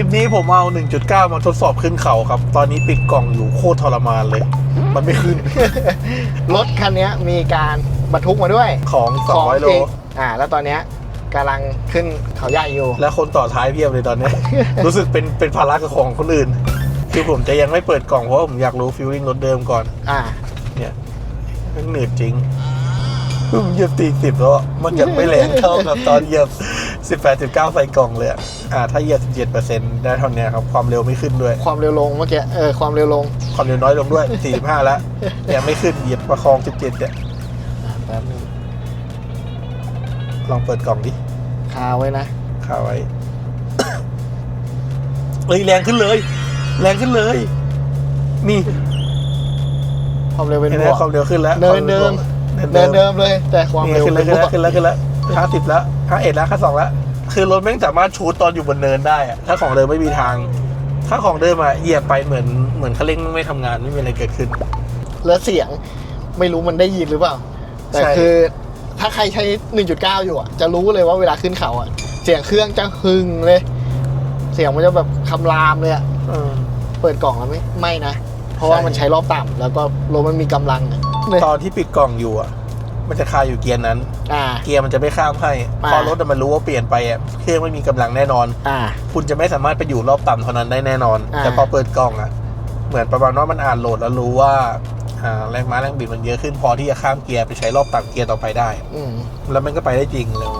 ลิปนี้ผมเอา 1.9 มาทดสอบขึ้นเขาครับ ตอนนี้ปิดกล่องอยู่โคตรทรมานเลย มันไม่ขึ้น รถคันนี้มีการบรรทุกมาด้วยของของ200โลจริงอ่า แล้วตอนเนี้ยกำลังขึ้นเขาใหญ่อยู่ และคนต่อท้ายเพียบเลยตอนเนี้ย รู้สึกเป็นเป็นภาระกับของคนอื่น คือผมจะยังไม่เปิดกล่องเพราะว่าผมอยากรู้ฟิลลิ่งรถเดิมก่อน อ่า เนี่ยมันหนืดจริง เพิ่งเหยียบตีสิบแล้วอะมันยังไม่แรงเท่ากับตอนเหยียบสิบแปดสิบเก้าใส่กล่องเลยอะอ่าถ้าเหยียบสิบเจ็ดเปอร์เซ็นต์ได้เท่านี้ครับ ความเร็วไม่ขึ้นด้วย ความเร็วลงเมื่อกี้เออความเร็วลง ความเร็วน้อยลงด้วยสี่สิบห้าแล้วยังไม่ขึ้นเหยียบประคองสิบเจ็ดเนี่ยอ่าแป๊บนึงลองเปิดกล่องดิคาไว้นะคาไว้เฮ้ยแรงขึ้นเลย แรงขึ้นเลย นี่ ความเร็วเป็นเห็นไหบมวกความเร็วขึ้นแล้วเดินเดิม เดิเดินนเดิเดิมมเลย แต่ความนี่เร็วขึ้นแล้วเป็นขึ้นบแล้ววกขึ้นแล้วขึ้นแล้วห้าสิบแล้วห้าเอ็ดแล้วห้าสองแล้ว คือรถแม่งสามารถชูตตอนอยู่บนเนินได้อะถ้าของเดิมไม่มีทาง ถ้าของเดิมอะเหยียบไปเหมือนเหมือนคันเร่งไม่ทำงานไม่มีอะไรเกิดขึ้น แล้วเสียงไม่รู้มันได้ยินหรือเปล่า แต่ใช่คือถ้าใครใช้ 1.9 อยู่อะ จะรู้เลยว่าเวลาขึ้นเขาอะ เสียงเครื่องจะหึงเลย เสียงมันจะแบบคำรามเลยอะเออเปิดกล่องแล้วไม่ ไม่นะ เพราะว่าใช่มันใช้รอบต่ำแล้วก็รถมันมีกำลังอะ เลยตอนที่ปิดกล่องอยู่อะมันจะคาอยู่เกียร์นั้น อ่า เกียร์มันจะไม่ข้ามให้อ่าพอรถอะมันรู้ว่าเปลี่ยนไปอะเครื่องไม่มีกำลังแน่นอน อ่า คุณจะไม่สามารถไปอยู่รอบต่ำเท่านั้นได้แน่นอนอ่าแต่พอเปิดกล่องอะเหมือนประมาณว่ามันอ่านโหลดแล้วรู้ว่าอ่าแรงม้าแรงบิดมันเยอะขึ้นพอที่จะข้ามเกียร์ไปใช้รอบต่ำเกียร์ต่อไปได้อืมแล้วมันก็ไปได้จริงเลยวัน